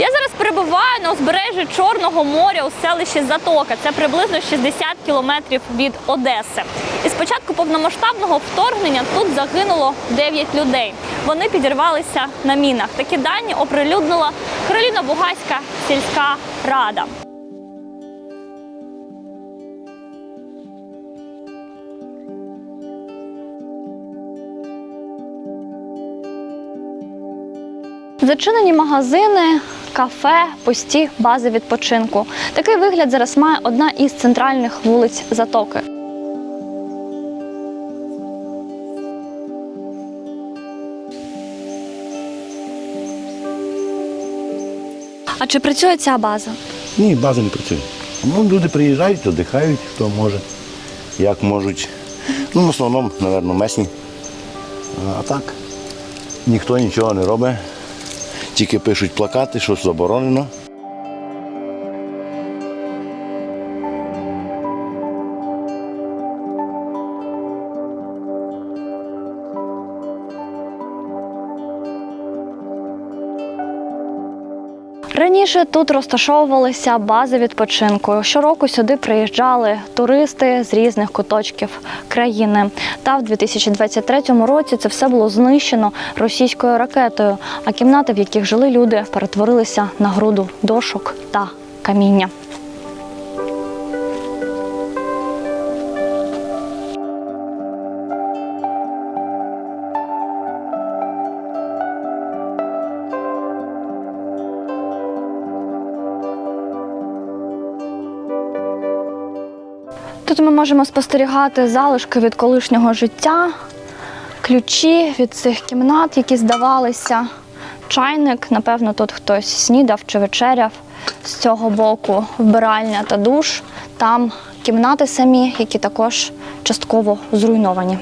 Я зараз перебуваю на узбережжі Чорного моря у селищі Затока. Це приблизно 60 кілометрів від Одеси. І з початку повномасштабного вторгнення тут загинуло 9 людей. Вони підірвалися на мінах. Такі дані оприлюднила Кароліна Бугаська сільська рада. Зачинені магазини, кафе, пусті бази відпочинку. Такий вигляд зараз має одна із центральних вулиць Затоки. А чи працює ця база? Ні, база не працює. Ну, люди приїжджають, віддихають, хто може, як можуть. Ну, в основному, мабуть, месні. А так, ніхто нічого не робить. Тільки пишуть плакати, що заборонено. Раніше тут розташовувалися бази відпочинку. Щороку сюди приїжджали туристи з різних куточків країни. Та в 2023 році це все було знищено російською ракетою, а кімнати, в яких жили люди, перетворилися на груду дошок та каміння. Тут ми можемо спостерігати залишки від колишнього життя, ключі від цих кімнат, які здавалися. Чайник, напевно, тут хтось снідав чи вечеряв. З цього боку вбиральня та душ. Там кімнати самі, які також частково зруйновані.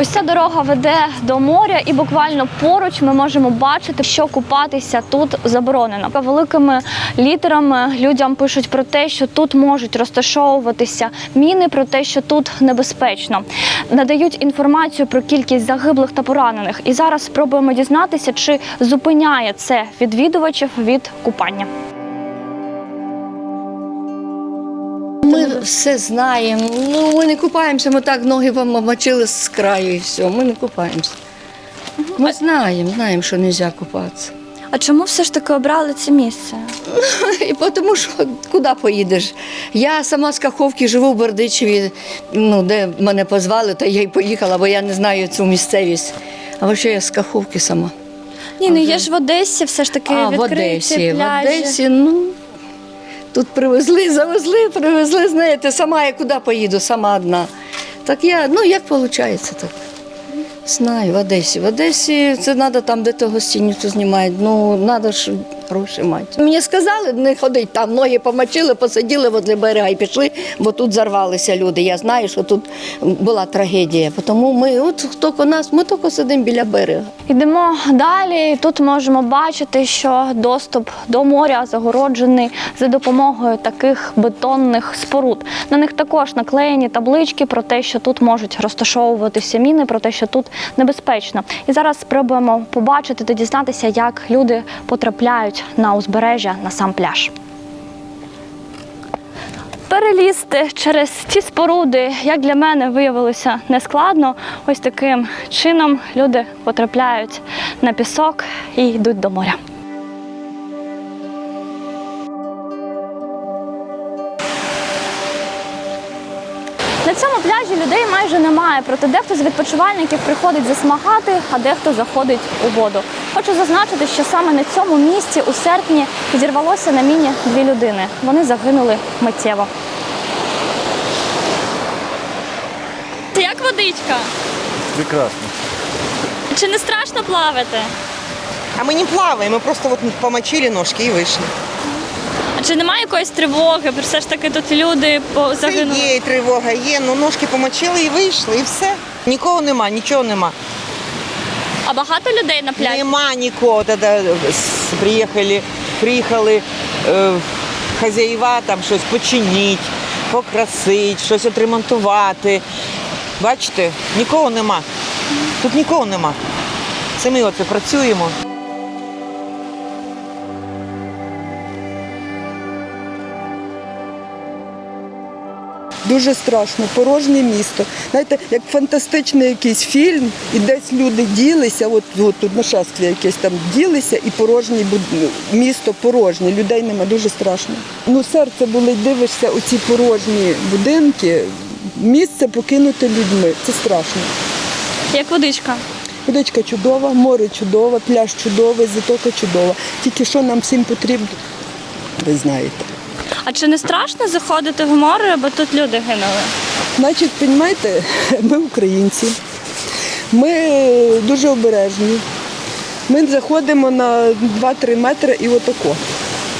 Ось ця дорога веде до моря, і буквально поруч ми можемо бачити, що купатися тут заборонено. Великими літерами людям пишуть про те, що тут можуть розташовуватися міни, про те, що тут небезпечно. Надають інформацію про кількість загиблих та поранених. І зараз спробуємо дізнатися, чи зупиняє це відвідувачів від купання. Все знаємо. Ну, ми не купаємося, ми так ноги помочили з краю і все. Ми не купаємося. Ми знаємо, знаємо, що не можна купатися. А чому все ж таки обрали це місце? І тому що куди поїдеш? Я сама з Каховки живу в Бердичеві, ну, де мене позвали, то я й поїхала, бо я не знаю цю місцевість. А взагалі я з Каховки сама. Ні, ну є ж в Одесі все ж таки а в відкриті Одесі, в пляжі. Одесі, ну. Тут привезли, завезли, привезли, знаєте, сама я куди поїду, сама одна. Так я, ну як виходить так? Знаю, в Одесі. В Одесі це треба там, де то гостиницю знімають. Ну, треба ж гроші мати. Мені сказали, не ходить там, ноги помочили, посиділи возле берега і пішли, бо тут зарвалися люди. Я знаю, що тут була трагедія. Тому ми, от хто нас, ми тільки сидимо біля берега. Йдемо далі. Тут можемо бачити, що доступ до моря загороджений за допомогою таких бетонних споруд. На них також наклеєні таблички про те, що тут можуть розташовуватися міни, про те, що тут небезпечно. І зараз спробуємо побачити та дізнатися, як люди потрапляють на узбережжя на сам пляж. Перелізти через ці споруди, як для мене, виявилося нескладно. Ось таким чином люди потрапляють на пісок і йдуть до моря. людей майже немає, проте дехто з відпочивальників приходить засмагати, а дехто заходить у воду. Хочу зазначити, що саме на цьому місці у серпні підірвалося на міні дві людини. Вони загинули миттєво. Як водичка? Прекрасно. Чи не страшно плавати? А мы не плаваем, мы просто вот помочили ножки и вышли. Чи немає якоїсь тривоги? Бо Все ж таки тут люди Це загинули. є і тривога, є, ну ножки помочили і вийшли, і все. Нікого нема, нічого нема. А багато людей на пляжі? Нема нікого. Тоді приїхали, приїхали е, хазяїва там щось починити, покрасити, щось отремонтувати. Бачите, нікого нема. Тут нікого нема. Це ми оце працюємо. Дуже страшно, порожнє місто. Знаєте, як фантастичний якийсь фільм, і десь люди ділися, от, от тут нашествие якесь там ділися, і порожнє буд- місто порожнє, людей нема, дуже страшно. Ну, серце болить, дивишся оці порожні будинки, місце покинуте людьми. Це страшно. Як водичка. Водичка чудова, море чудове, пляж чудовий, затока чудова. Тільки що нам всім потрібно, ви знаєте. А чи не страшно заходити в море, бо тут люди гинули? Значить, розумієте, ми українці, ми дуже обережні. Ми заходимо на 2-3 метри і отако,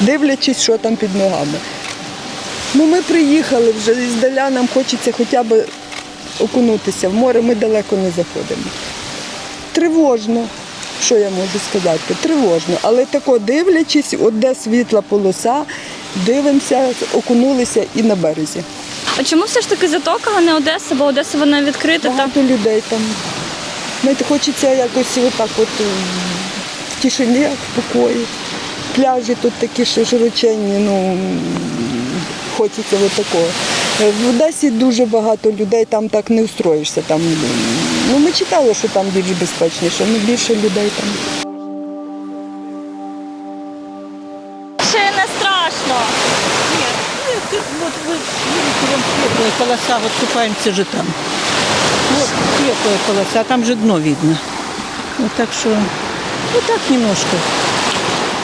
дивлячись, що там під ногами. Ну, ми приїхали вже здаля, нам хочеться хоча б окунутися в море, ми далеко не заходимо. Тривожно, що я можу сказати? Тривожно. Але тако дивлячись, от де світла полоса, дивимося, окунулися і на березі. А чому все ж таки затока, а не Одеса? Бо Одеса вона відкрита. Багато людей там. Знаєте, хочеться якось отак от в тишині, в покої. Пляжі тут такі що широченні, ну хочеться отакого. Е, В Одесі дуже багато людей, там так не устроїшся. Там, ну, ми читали, що там більш безпечніше, але більше людей там. Нет, вот вы видите, вон светлая полоса, вот купаемся же там. Вот светлая полоса, там же дно видно. Вот так что, ну так немножко.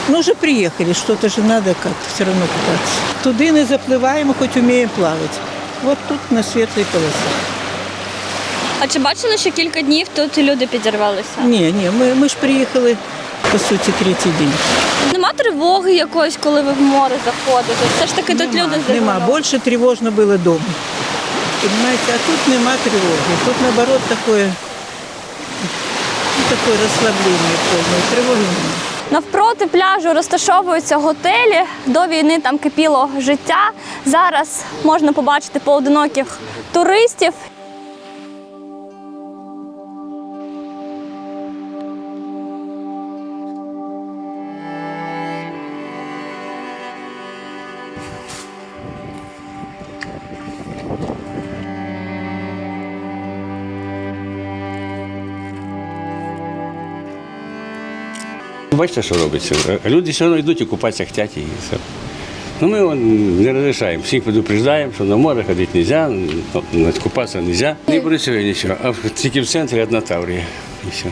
Ну уже приехали, что-то же надо как-то все равно купаться. Туди не запливаємо, хоч вміємо плавати. Вот тут на світлій полосі. А чи бачили, що кілька днів тут люди підірвалися? Ні, ні, ми, ми ж приїхали, по суті, третій день. Нема тривоги якоїсь, коли ви в море заходите? Все ж таки тут люди Нема. Більше тривожно було вдома. Понимаете, а тут нема тривоги. Тут наоборот такое, ну, такое розслаблення повне. Тривоги немає. Навпроти пляжу розташовуються готелі. До війни там кипіло життя. Зараз можна побачити поодиноких туристів. Бачите, що робиться? Люди все одно йдуть і купатися хочуть і все. Ну, ми не розрішаємо. Всіх предупреждаємо, що на море ходити не можна, купатися не можна. Не працює нічого, а тільки в центрі одна таврія. І все.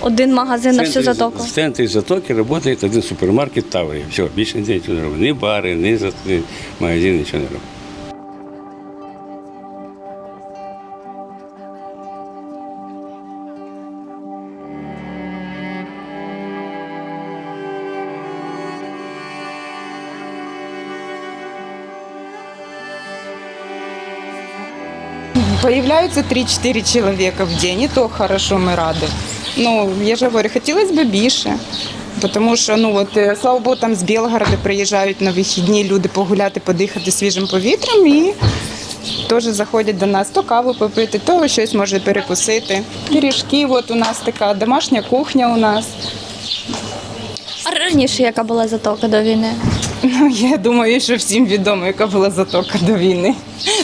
Один магазин на всю затоку. В центрі затоки працює один супермаркет Таврія. Все, більше ніде нічого не робить. Ні бари, ні магазин, нічого не робить. Появляются 3-4 человека в день, и то хорошо, мы рады. Ну, я же говорю, хотелось бы більше. Тому що, ну от, е, слава Богу, там з Білгорода приїжджають на вихідні люди погуляти, подихати свіжим повітрям і теж заходять до нас то каву попити, то щось може перекусити. Пиріжки, от у нас така домашня кухня у нас. А раніше яка була затока до війни? Ну, я думаю, що всім відомо, яка була затока до війни.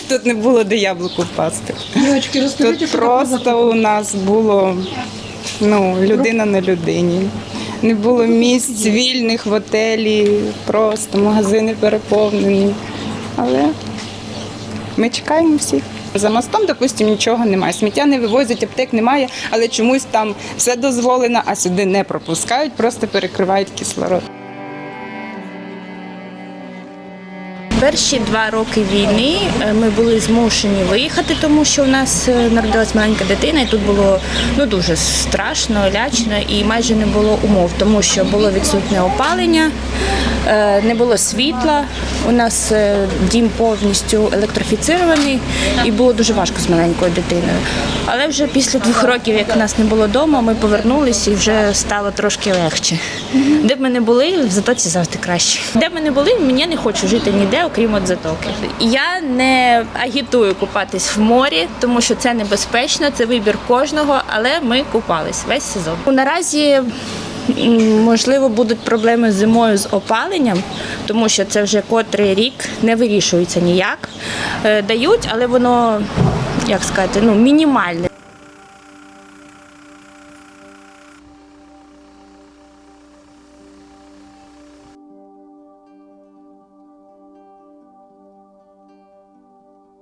Тут не було де яблуку впасти. Тут просто у нас було ну, людина на людині. Не було місць вільних в отелі, просто магазини переповнені. Але ми чекаємо всіх. За мостом, допустимо, нічого немає. Сміття не вивозять, аптек немає, але чомусь там все дозволено, а сюди не пропускають, просто перекривають кислород. Перші два роки війни е, ми були змушені виїхати, тому що у нас е, народилась маленька дитина, і тут було ну дуже страшно, лячно і майже не було умов, тому що було відсутнє опалення, е, не було світла. У нас дім повністю електрофіцирований і було дуже важко з маленькою дитиною. Але вже після двох років, як нас не було вдома, ми повернулися і вже стало трошки легше. Де б ми не були, в затоці завжди краще. Де б ми не були, мені не хочу жити ніде, окрім от затоки. Я не агітую купатись в морі, тому що це небезпечно, це вибір кожного, але ми купались весь сезон. Наразі можливо будуть проблеми зимою з опаленням, тому що це вже котрий рік не вирішується ніяк. е, дають, але воно, як сказати, ну, мінімальне.